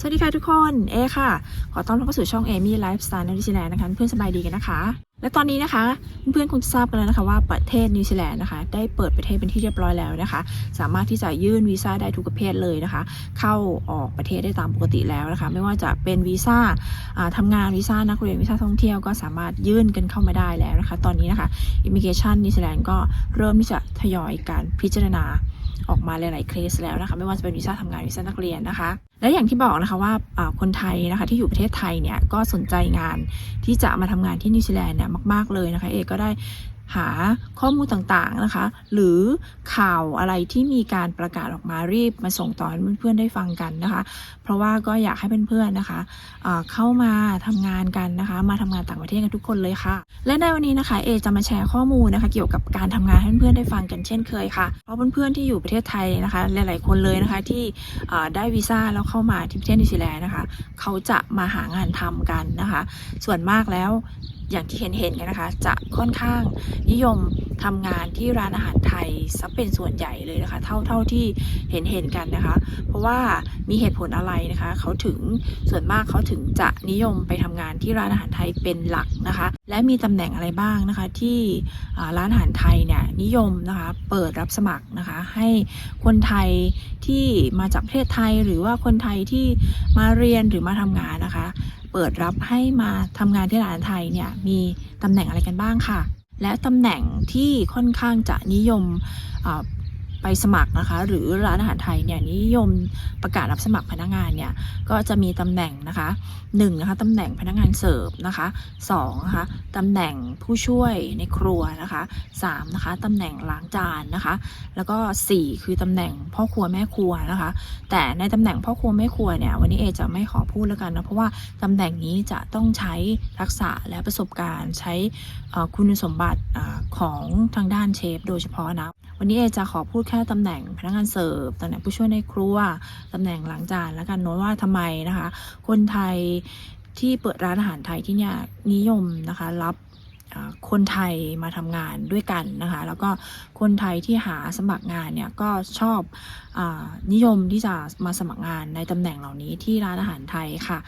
สวัสดีค่ะทุกคน เอค่ะ ขอต้อนรับเข้าสู่ช่องเอมี่ไลฟ์สไตล์นิวซีแลนด์นะคะ เพื่อนสบายดีกันนะคะ และตอนนี้นะคะ เพื่อนๆคงจะทราบกันแล้วนะคะว่าประเทศนิวซีแลนด์นะคะ ได้เปิดประเทศเป็นที่เรียบร้อยแล้วนะคะ สามารถที่จะยื่นวีซ่าได้ทุกประเภทเลยนะคะ เข้าออกประเทศได้ตามปกติแล้วนะคะ ไม่ว่าจะเป็นวีซ่าอ่าทำงานวีซ่านักเรียนวีซ่าท่องเที่ยวก็สามารถยื่นกันเข้ามาได้แล้วนะคะ ตอนนี้นะคะอิมิเกชันนิวซีแลนด์ก็เริ่มที่จะทยอยการพิจารณา ออกมาหลายๆเคสแล้วนะคะ ไม่ว่าจะเป็นวีซ่าทำงานวีซ่านักเรียนนะคะ และอย่างที่บอกนะคะว่าคนไทยนะคะที่อยู่ประเทศไทยเนี่ยก็สนใจงานที่จะมาทำงานที่นิวซีแลนด์เนี่ยมาก ๆเลยนะคะ เอกก็ได้ หาข้อมูลต่างๆนะคะ หรือข่าวอะไรที่มีการประกาศออกมารีบมาส่งต่อให้เพื่อนๆได้ฟังกันนะคะ เพราะว่าก็อยากให้เพื่อนๆนะคะเข้ามาทำงานกันนะคะ มาทำงานต่างประเทศกันทุกคนเลยค่ะ และในวันนี้นะคะเอจะมาแชร์ข้อมูลนะคะ เกี่ยวกับการทำงานให้เพื่อนๆได้ฟังกันเช่นเคยค่ะเพราะเพื่อนๆที่อยู่ประเทศไทยนะคะ หลายๆคนเลยนะคะที่ได้วีซ่าแล้วเข้ามาที่ประเทศนิวซีแลนด์นะคะ เขาจะมาหางานทำกันนะคะ ส่วนมากแล้ว อย่างที่เห็นเห็นๆกันนะคะ จะค่อนข้างนิยมทำงานที่ร้านอาหารไทยซะเป็นส่วนใหญ่เลยนะคะ เท่าเท่าที่เห็นเห็นๆกันนะคะ เพราะว่ามีเหตุผลอะไรนะคะเขาถึงส่วนมากเขาถึงจะนิยมไปทำงานที่ร้านอาหารไทยเป็นหลักนะคะ และมีตำแหน่งอะไรบ้างนะคะ ที่ร้านอาหารไทยเนี่ยนิยมนะคะเปิดรับสมัครนะคะ ให้คนไทยที่มาจากประเทศไทยหรือว่าคนไทยที่มาเรียนหรือมาทำงานนะคะ ปิดรับให้มาทำงานที่ร้านไทยเนี่ยมีตำแหน่งอะไรกันบ้างค่ะ และตำแหน่งที่ค่อนข้างจะนิยม ไปสมัครนะคะ หรือร้านอาหารไทยเนี่ยนิยมประกาศรับสมัครพนักงานเนี่ยก็จะมีตำแหน่งนะคะหนึ่งนะคะตำแหน่งพนักงานเสิร์ฟนะคะสองนะคะตำแหน่งผู้ช่วยในครัวนะคะสามนะคะตำแหน่งล้างจานนะคะ แล้วก็สี่คือตำแหน่งพ่อครัวแม่ครัวนะคะ แต่ในตำแหน่งพ่อครัวแม่ครัวเนี่ยวันนี้เอจะไม่ขอพูดแล้วกันนะเพราะว่าตำแหน่งนี้จะต้องใช้ทักษะและประสบการณ์ใช้คุณสมบัติของทางด้านเชฟโดยเฉพาะนะ วันนี้เอจะขอพูดแค่ตำแหน่งพนักงานเสิร์ฟตำแหน่งผู้ช่วยในครัวตำแหน่งล้างจานแล้วกันโน้นว่าทำไมนะคะ คนไทยที่เปิดร้านอาหารไทยที่เนี่ยนิยมนะคะ รับ คนไทยมาทำงานด้วยกันนะคะ แล้วก็คนไทยที่หาสมัครงานเนี่ยก็ชอบอนิยมที่จะมาสมัครงานในตำแหน่งเหล่านี้ที่ร้านอาหารไทยค่ะ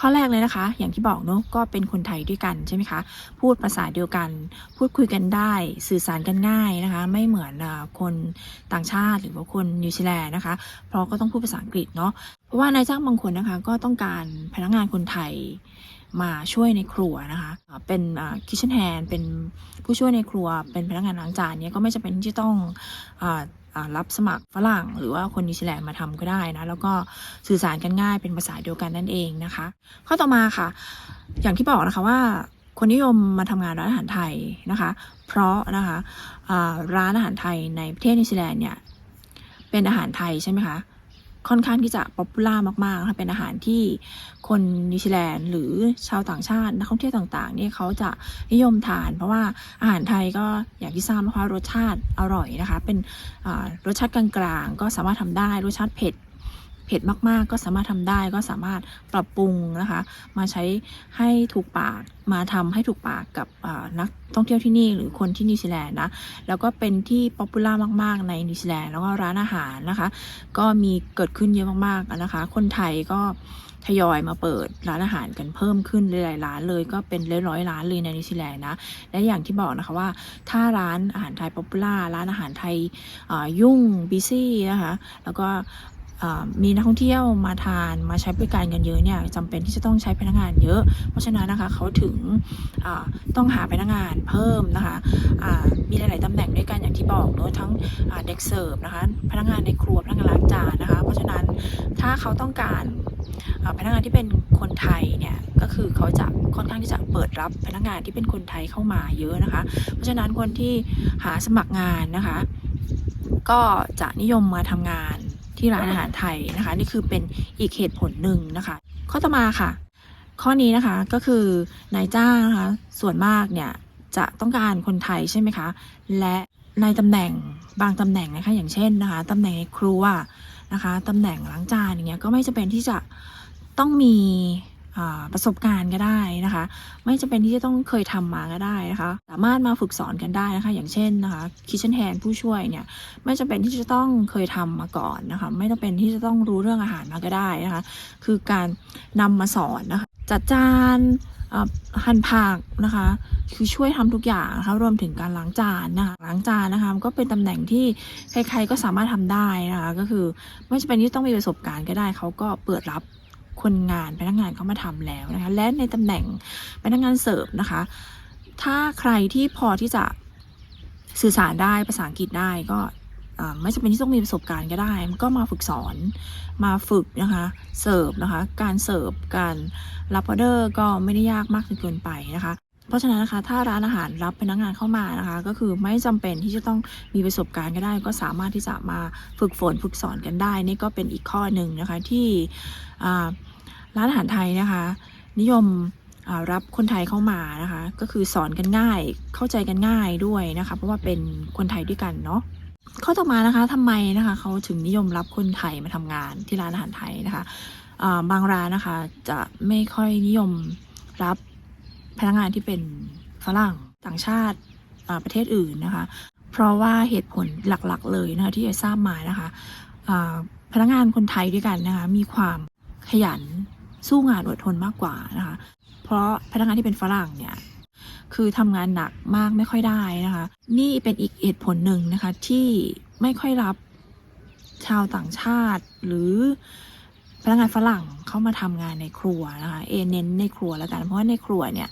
ข้อแรกเลยนะคะ อย่างที่บอกเนาะก็เป็นคนไทยด้วยกันใช่ไหมคะพูดภาษาเดียวกัน พูดคุยกันได้สื่อสารกันง่ายนะคะ ไม่เหมือนอคนต่างชาติหรือว่าคนนิวซีแลนด์นะคะ เพราะก็ต้องพูดภาษาอังกฤษเนาะเพราะว่านายจ้างบางคนนะคะ ก็ต้องการพนักงานคนไทย มาช่วยในครัวนะคะเป็นคิชเชนแฮนเป็นผู้ช่วยในครัวเป็นพนักงานล้างจานเนี่ยก็ไม่จำเป็นที่จะต้องอรับสมัครฝรั่งหรือว่าคนนิวซีแลนด์มาทำก็ได้นะ แล้วก็สื่อสารกันง่ายเป็นภาษาเดียวกันนั่นเองนะคะ ข้อต่อมาค่ะ อย่างที่บอกนะคะว่าคนนิยมมาทำงานร้านอาหารไทยนะคะ เพราะนะคะร้านอาหารไทยในประเทศนิวซีแลนด์เนี่ยเป็นอาหารไทยใช่ไหมคะ ค่อนข้างที่จะป๊อปปูล่ามากๆนะคะเป็นอาหารที่คนนิวซีแลนด์หรือชาวต่างชาตินักท่องเที่ยวต่างๆเนี่ยเขาจะนิยมทาน เพราะว่าอาหารไทยก็อย่างที่ทราบนะคะรสชาติอร่อยนะคะ เป็นรสชาติกลางๆ ก็สามารถทำได้รสชาติเผ็ด เผ็ดมากๆ ก็สามารถทำได้ก็สามารถปรับปรุงนะคะ มาใช้ให้ถูกปากมาทำให้ถูกปากกับนักท่องเที่ยวที่นี่หรือคนที่นิวซีแลนด์นะแล้วก็เป็นที่ป๊อปปูล่ามาก ๆ ในนิวซีแลนด์แล้วก็ร้านอาหารนะคะ ก็มีเกิดขึ้นเยอะมากๆนะคะ คนไทยก็ทยอยมาเปิดร้านอาหารกันเพิ่มขึ้นหลายๆร้านเลยก็เป็นร้อยๆร้านเลยในนิวซีแลนด์นะและอย่างที่บอกนะคะว่าถ้าร้านอาหารไทยป๊อปปูล่าร้านอาหารไทยยุ่งบิซี่นะคะแล้วก็ มีนักท่องเที่ยวมาทานมาใช้บริการกันเยอะเนี่ยจำเป็นที่จะต้องใช้พนักงานเยอะ เพราะฉะนั้นนะคะเขาถึงต้องหาพนักงานเพิ่มนะคะมีหลาย ๆตำแหน่งด้วยกันอย่างที่บอกเนอะทั้งเด็กเสิร์ฟนะคะพนักงานในครัวพนักงานล้างจานนะคะเพราะฉะนั้นถ้าเขาต้องการพนักงานที่เป็นคนไทยเนี่ยก็คือเขาจะค่อนข้างที่จะเปิดรับพนักงานที่เป็นคนไทยเข้ามาเยอะนะคะ เพราะฉะนั้นคนที่หาสมัครงานนะคะ ก็จะนิยมมาทำงาน ที่ร้านอาหารไทยนะคะ นี่คือเป็นอีกเหตุผลหนึ่งนะคะ ข้อต่อมาค่ะ ข้อนี้นะคะก็คือนายจ้างนะคะส่วนมากเนี่ยจะต้องการคนไทยใช่ไหมคะ และในตำแหน่งบางตำแหน่งนะคะอย่างเช่นนะคะตำแหน่งในครัวนะคะตำแหน่งล้างจานอย่างเงี้ยก็ไม่จำเป็นที่จะต้องมี ประสบการณ์ก็ได้นะคะ ไม่จำเป็นที่จะต้องเคยทำมาก็ได้นะคะ สามารถมาฝึกสอนกันได้นะคะ อย่างเช่นนะคะคิชเชนแ n นผู้ช่วยเนี่ยไม่จำเป็นที่จะต้องเคยทำมาก่อนนะคะ ไม่จำเป็นที่จะต้องรู้เรื่องอาหารมาก็ได้นะคะ คือการนำมาสอนนะคะ จัดจานหั่นผักนะคะ คือช่วยทำทุกอย่างนะคะรวมถึงการล้างจานนะคะล้างจานนะคะก็เป็นตำแหน่งที่ใครๆก็สามารถทำได้นะคะ ก็คือไม่จำเป็นที่ต้องมีประสบการณ์ก็ได้เขาก็เปิดรับ คนงานพนักงานเขามาทำแล้วนะคะ และในตำแหน่งพนักงานเสิร์ฟนะคะ ถ้าใครที่พอที่จะสื่อสารได้ภาษาอังกฤษได้ก็ไม่จำเป็นที่ต้องมีประสบการณ์ก็ได้ ก็มาฝึกสอน มาฝึกนะคะ เสิร์ฟนะคะ การเสิร์ฟ การรับออเดอร์ก็ไม่ได้ยากมากจนเกินไปนะคะ เพราะฉะนั้นนะคะ ถ้าร้านอาหารรับพนักงานเข้ามานะคะ ก็คือไม่จำเป็นที่จะต้องมีประสบการณ์ก็ได้ ก็สามารถที่จะมาฝึกฝนฝึกสอนกันได้ นี่ก็เป็นอีกข้อหนึ่งนะคะที่ ร้านอาหารไทยนะคะ นิยมรับคนไทยเข้ามานะคะ ก็คือสอนกันง่ายเข้าใจกันง่ายด้วยนะคะ เพราะว่าเป็นคนไทยด้วยกันเนาะข้อต่อมานะคะทำไมนะคะเขาถึงนิยมรับคนไทยมาทำงานที่ร้านอาหารไทยนะคะาบางร้านนะคะจะไม่ค่อยนิยมรับพนักงานที่เป็นฝรั่งต่างชาติาประเทศอื่นนะคะ เพราะว่าเหตุผลหลักๆ เลยนะคะที่จะทราบมานะคะพนักงานคนไทยด้วยกันนะคะมีความขยัน สู้งานอดทนมากกว่านะคะ เพราะพนักงานที่เป็นฝรั่งเนี่ยคือทำงานหนักมากไม่ค่อยได้นะคะ นี่เป็นอีกเหตุผลหนึ่งนะคะที่ไม่ค่อยรับชาวต่างชาติ หรือพนักงานฝรั่งเข้ามาทำงานในครัวนะคะเอเน้นในครัวแล้วกันเพราะว่าในครัวเนี่ย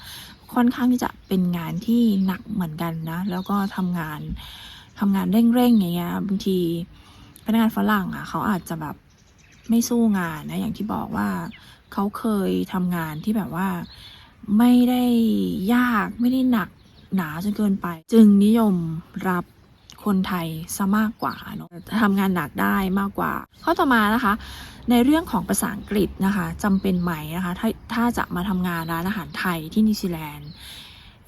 ค่อนข้างที่จะเป็นงานที่หนักเหมือนกันนะแล้วก็ทำงานทำงานเร่งๆอย่างเงี้ยบางทีพนักงานฝรั่งอะเขาอาจจะแบบไม่สู้งานนะอย่างที่บอกว่า เขาเคยทำงานที่แบบว่าไม่ได้ยากไม่ได้หนักหนาจนเกินไป จึงนิยมรับคนไทยซะมากกว่าเนาะทำงานหนักได้มากกว่า ข้อต่อมานะคะ ในเรื่องของภาษาอังกฤษนะคะจำเป็นไหมนะคะถ้าถ้าจะมาทำงานร้านอาหารไทยที่นิวซีแลนด์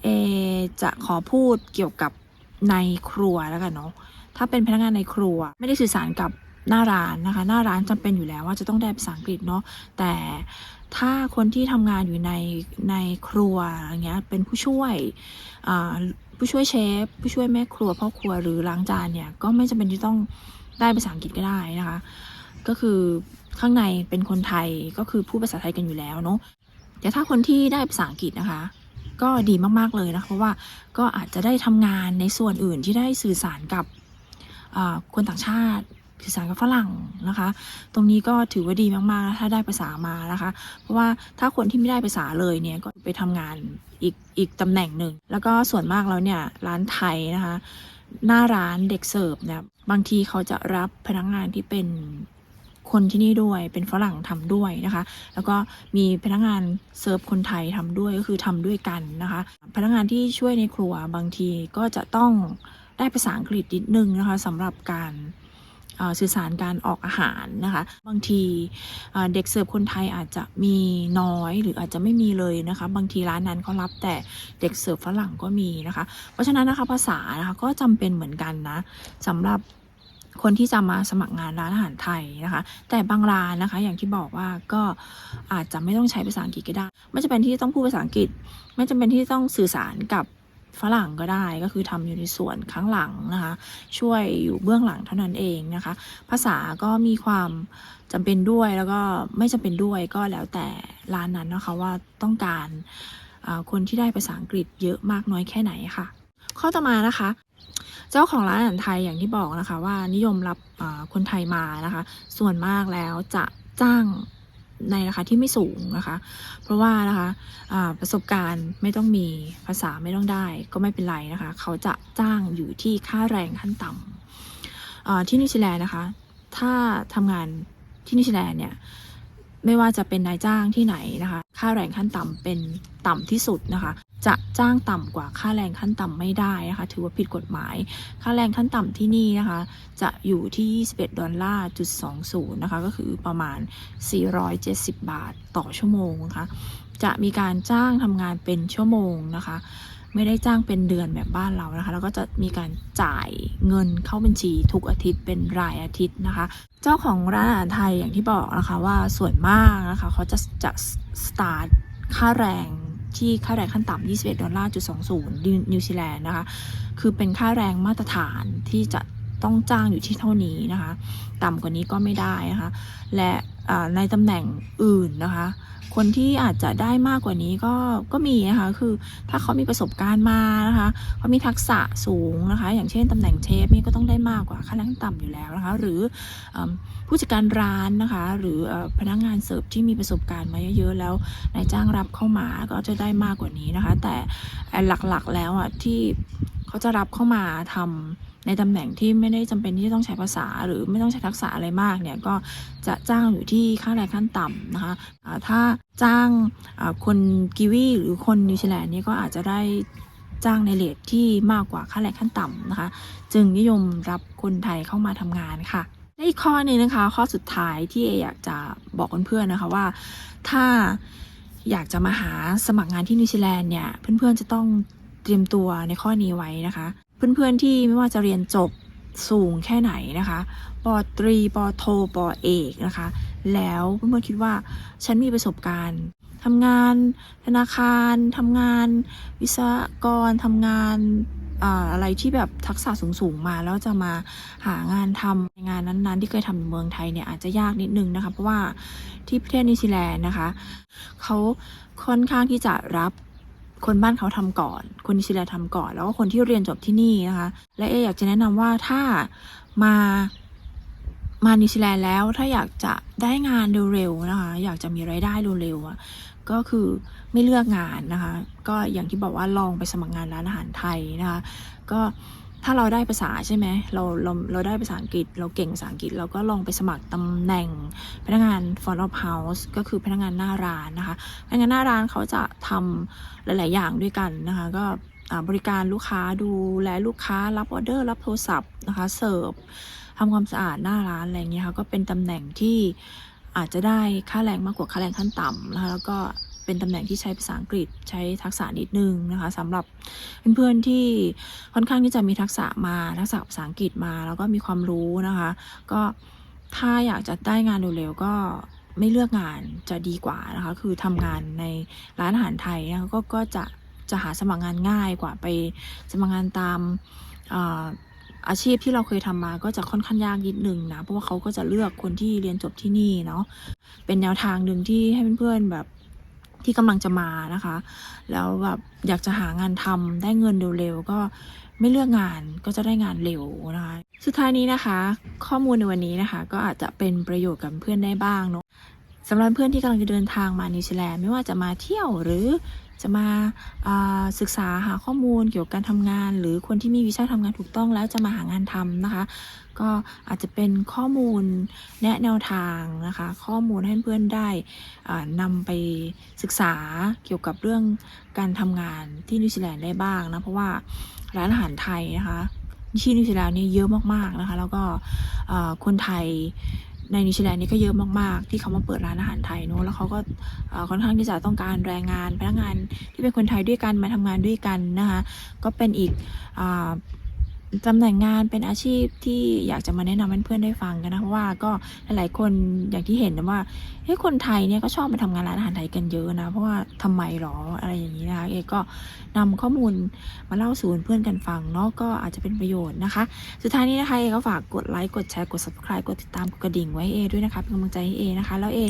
เอจะขอพูดเกี่ยวกับในครัวแล้วกันเนาะถ้าเป็นพนักงานในครัว ไม่ได้สื่อสารกับ หน้าร้านนะคะ หน้าร้านจำเป็นอยู่แล้วว่าจะต้องได้ภาษาอังกฤษเนาะแต่ถ้าคนที่ทำงานอยู่ในในครัวอย่างเงี้ยเป็นผู้ช่วยผู้ช่วยเชฟผู้ช่วยแม่ครัวพ่อครัวหรือล้างจานเนี่ยก็ไม่จำเป็นที่ต้องได้ภาษาอังกฤษก็ได้นะคะ ก็คือข้างในเป็นคนไทยก็คือพูดภาษาไทยกันอยู่แล้วเนาะแต่ถ้าคนที่ได้ภาษาอังกฤษนะคะ ก็ดีมากๆเลยนะเพราะว่าก็อาจจะได้ทำงานในส่วนอื่นที่ได้สื่อสารกับคนต่างชาติ สื่อสารกับฝรั่งนะคะ ตรงนี้ก็ถือว่าดีมากๆนะถ้าได้ภาษามานะคะ เพราะว่าถ้าคนที่ไม่ได้ภาษาเลยเนี่ยก็ไปทำงานอีกอีกตำแหน่งหนึ่ง แล้วก็ส่วนมากแล้วเนี่ยร้านไทยนะคะ หน้าร้านเด็กเสิร์ฟเนี่ยบางทีเขาจะรับพนักงานที่เป็นคนที่นี่ด้วยเป็นฝรั่งทำด้วยนะคะ แล้วก็มีพนักงานเสิร์ฟคนไทยทำด้วยก็คือทำด้วยกันนะคะ พนักงานที่ช่วยในครัวบางทีก็จะต้องได้ภาษาอังกฤษนิดนึงนะคะสำหรับการ สื่อสารการออกอาหารนะคะ บางทีเด็กเสิร์ฟคนไทยอาจจะมีน้อยหรืออาจจะไม่มีเลยนะคะ บางทีร้านนั้นเขารับแต่เด็กเสิร์ฟฝรั่งก็มีนะคะ เพราะฉะนั้นนะคะภาษานะคะก็จำเป็นเหมือนกันนะสำหรับคนที่จะมาสมัครงานร้านอาหารไทยนะคะ แต่บางร้านนะคะ อย่างที่บอกว่าก็อาจจะไม่ต้องใช้ภาษาอังกฤษก็ได้ ไม่จำเป็นที่ต้องพูดภาษาอังกฤษ ไม่จำเป็นที่ต้องสื่อสารกับ ฝรั่งก็ได้ก็คือทำอยู่ในส่วนข้างหลังนะคะ ช่วยอยู่เบื้องหลังเท่านั้นเองนะคะ ภาษาก็มีความจำเป็นด้วยแล้วก็ไม่จำเป็นด้วยก็แล้วแต่ร้านนั้นนะคะว่าต้องการคนที่ได้ภาษาอังกฤษเยอะมากน้อยแค่ไหนค่ะ ข้อต่อมานะคะเจ้าของร้านอาหารไทยอย่างที่บอกนะคะว่านิยมรับคนไทยมานะคะ ส่วนมากแล้วจะจ้าง ในราคาที่ไม่สูงนะคะ เพราะว่านะคะะประสบการณ์ไม่ต้องมีภาษาไม่ต้องได้ ก็ไม่เป็นไรนะคะ เขาจะจ้างอยู่ที่ค่าแรงขั้นต่ำที่นิวซีแลนด์นะคะ ถ้าทำงานที่นิวซีแลนด์เนี่ย ไม่ว่าจะเป็นนายจ้างที่ไหนนะคะ ค่าแรงขั้นต่ำเป็นต่ำที่สุดนะคะ จะจ้างต่ำกว่าค่าแรงขั้นต่ำไม่ได้นะคะ ถือว่าผิดกฎหมาย ค่าแรงขั้นต่ำที่นี่นะคะ จะอยู่ที่21ดอลลาร์จุด20นะคะ ก็คือประมาณ 470 บาทต่อชั่วโมงนะคะ จะมีการจ้างทำงานเป็นชั่วโมงนะคะ ไม่ได้จ้างเป็นเดือนแบบบ้านเรานะคะ แล้วก็จะมีการจ่ายเงินเข้าบัญชีทุกอาทิตย์เป็นรายอาทิตย์นะคะ เจ้าของร้านอาหารไทยอย่างที่บอกนะคะว่าส่วนมากนะคะเขาจะจะสตาร์ทค่าแรงที่ค่าแรงขั้นต่ำ21 ดอลลาร์จุด20 นิวซีแลนด์นะคะ คือเป็นค่าแรงมาตรฐานที่จะต้องจ้างอยู่ที่เท่านี้นะคะ ต่ำกว่านี้ก็ไม่ได้นะคะ และ ในตำแหน่งอื่นนะคะ คนที่อาจจะได้มากกว่านี้ก็ก็มีนะคะคือถ้าเขามีประสบการณ์มานะคะเขามีทักษะสูงนะคะ อย่างเช่นตำแหน่งเชฟนี่ก็ต้องได้มากกว่าค่าแรงขั้นต่ำอยู่แล้วนะคะ หรืออผู้จัดการร้านนะคะ หรือเอ่อพนักงานเสิร์ฟที่มีประสบการณ์มาเยอะๆแล้วนายจ้างรับเข้ามาก็จะได้มากกว่านี้นะคะ แต่หลักๆแล้วอะที่เขาจะรับเข้ามาทำ ในตำแหน่งที่ไม่ได้จำเป็นที่จะต้องใช้ภาษา หรือไม่ต้องใช้ทักษะอะไรมากเนี่ยก็จะจ้างอยู่ที่ค่าแรงขั้นต่ำนะคะอ่าถ้าจ้างคนกีวีหรือคนนิวซีแลนด์นี่ก็อาจจะได้จ้างในเลทที่มากกว่าค่าแรงขั้นต่ำนะคะ จึงนิยมรับคนไทยเข้ามาทำงานค่ะและอีกข้อนึงนะคะ ข้อสุดท้ายที่เออยากจะบอกเพื่อนๆนะคะว่า ถ้าอยากจะมาหาสมัครงานที่นิวซีแลนด์เนี่ย เพื่อนๆจะต้องเตรียมตัวในข้อนี้ไว้นะคะ เพื่อนๆที่ไม่ว่าจะเรียนจบสูงแค่ไหนนะคะปตรีปโทปอเอกนะคะ แล้วเพื่อนๆคิดว่าฉันมีประสบการณ์ทำงานธนาคารทำงาน วิศวกรทำงานอะไรที่แบบทักษะสูงๆมาแล้วจะมาหางานทำงานนั้นๆ ที่เคยทำในเมืองไทยเนี่ยอาจจะยากนิดนึงนะคะ เพราะว่าที่ประเทศนิวซีแลนด์นะคะเขาค่อนข้างที่จะรับ คนบ้านเขาทำก่อน คนนิวซีแลทำก่อน แล้วก็คนที่เรียนจบที่นี่นะคะ และเออยากจะแนะนำว่าถ้ามามานิวซีแลนด์แล้วถ้าอยากจะได้งานเร็วๆนะคะ อยากจะมีรายได้เร็วๆก็คือไม่เลือกงานนะคะ ก็อย่างที่บอกว่าลองไปสมัครงานร้านอาหารไทยนะคะ ก็ ถ้าเราได้ภาษาใช่ไหมเราเราเราได้ภาษาอังกฤษ เราเก่งภาษาอังกฤษ เราก็ลองไปสมัครตำแหน่ง พนักงาน front of house ก็คือพนักงานหน้าร้านนะคะ พนักงานหน้าร้านเขาจะทำหลาย ๆ อย่างด้วยกันนะคะ ก็บริการลูกค้าดูแลลูกค้ารับออเดอร์ รับโทรศัพท์นะคะ เสิร์ฟทำความสะอาดหน้าร้านอะไรอย่างเงี้ยค่ะก็เป็นตำแหน่งที่อาจจะได้ค่าแรงมากกว่าค่าแรงขั้นต่ำนะคะแล้วก็ เป็นตำแหน่งที่ใช้ภาษาอังกฤษใช้ทักษะนิดนึงนะคะสำหรับเพื่อนๆที่ค่อนข้างที่จะมีทักษะมาทักษะภาษาอังกฤษมา แล้วก็มีความรู้นะคะ ก็ถ้าอยากจะได้งานเร็วๆก็ไม่เลือกงานจะดีกว่านะคะ คือทำงานในร้านอาหารไทยนะคะก็ก็จะจะหาสมัครงานง่ายกว่าไปสมัครงานตามอาชีพที่เราเคยทำมาก็จะค่อนข้างยากนิดนึงนะ เพราะว่าเขาก็จะเลือกคนที่เรียนจบที่นี่เนาะเป็นแนวทางหนึ่งที่ให้เพื่อนๆแบบ ที่กำลังจะมานะคะ แล้วแบบอยากจะหางานทำได้เงินเร็วๆก็ไม่เลือกงานก็จะได้งานเร็วนะคะ สุดท้ายนี้นะคะ ข้อมูลในวันนี้นะคะ ก็อาจจะเป็นประโยชน์กับเพื่อนได้บ้างเนาะสำหรับเพื่อนที่กำลังจะเดินทางมานิวซีแลนด์ไม่ว่าจะมาเที่ยวหรือ จะมาศึกษาหาข้อมูลเกี่ยวกับการทำงาน หรือคนที่มีวีซ่าทำงานถูกต้องแล้วจะมาหางานทำนะคะ ก็อาจจะเป็นข้อมูลแนะแนวทางนะคะ ข้อมูลให้เพื่อนได้อ่านำไปศึกษาเกี่ยวกับเรื่องการทำงานที่นิวซีแลนด์ได้บ้างนะ เพราะว่าร้านอาหารไทยนะคะที่นิวซีแลนด์นี่เยอะมากๆนะคะ แล้วก็คนไทย ในนิวซีแลนด์นี่ก็เยอะมากๆ ที่เขามาเปิดร้านอาหารไทยเนอะแล้วเขาก็ค่อนข้างที่จะต้องการแรงงานพนักงานที่เป็นคนไทยด้วยกันมาทำงานด้วยกันนะคะก็เป็นอีกอ ตำแหน่งงานเป็นอาชีพที่อยากจะมาแนะนำเพื่อนๆได้ฟังกันนะเพราะว่าก็หลายๆคนอย่างที่เห็นนะว่าเฮ้ยคนไทยเนี่ยก็ชอบมาทำงานร้านอาหารไทยกันเยอะนะ เพราะว่าทำไมหรออะไรอย่างนี้นะคะเอกก็นำข้อมูลมาเล่าสู่เพื่อนกันฟังเนาะก็อาจจะเป็นประโยชน์นะคะ สุดท้ายนี้นะคะเอก็ฝากกดไลค์กดแชร์กด subscribe กดติดตามกดกระดิ่งไว้ให้เอด้วยนะคะเป็นกำลังใจให้เอนะคะ แล้วเอ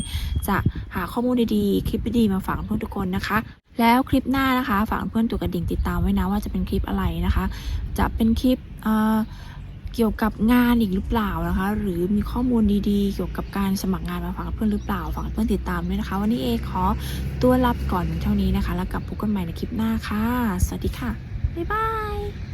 จะหาข้อมูลดีๆคลิปดีๆมาฝากเพื่อนทุกคนนะคะ แล้วคลิปหน้านะคะ ฝากเพื่อนตัวกระดิ่งติดตามไว้นะว่าจะเป็นคลิปอะไรนะคะ จะเป็นคลิปเเกี่ยวกับงานอีกหรือเปล่านะคะ หรือมีข้อมูลดีๆ เกี่ยวกับการสมัครงานมาฝากเพื่อนหรือเปล่าฝากเพื่อนติดตามด้วยนะคะ วันนี้เอขอตัวลาไปก่อนเท่านี้นะคะ แล้วกลับพบกันใหม่ในคลิปหน้าค่ะ สวัสดีค่ะ บ๊ายบาย